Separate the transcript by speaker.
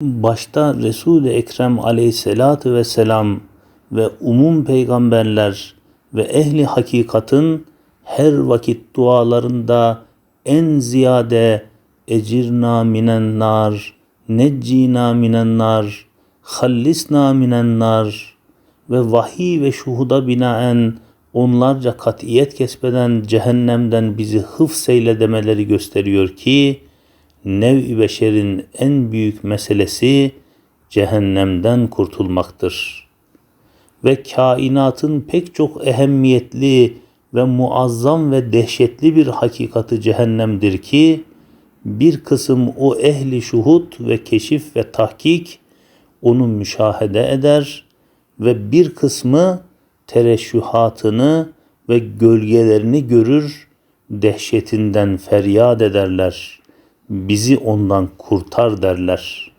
Speaker 1: başta Resul-i Ekrem aleyhissalatü vesselam ve umum peygamberler ve ehli hakikatın her vakit dualarında en ziyade ecirna minen nar, neccina minen nar, hallisna minen nar ve vahiy ve şuhuda binaen onlarca katiyet kesbeden cehennemden bizi hıfseyle demeleri gösteriyor ki nev-i beşerin en büyük meselesi cehennemden kurtulmaktır. Ve kainatın pek çok ehemmiyetli ve muazzam ve dehşetli bir hakikati cehennemdir ki bir kısım o ehli şuhut ve keşif ve tahkik onu müşahede eder ve bir kısmı tereşühatını ve gölgelerini görür, dehşetinden feryat ederler. Bizi ondan kurtar derler.''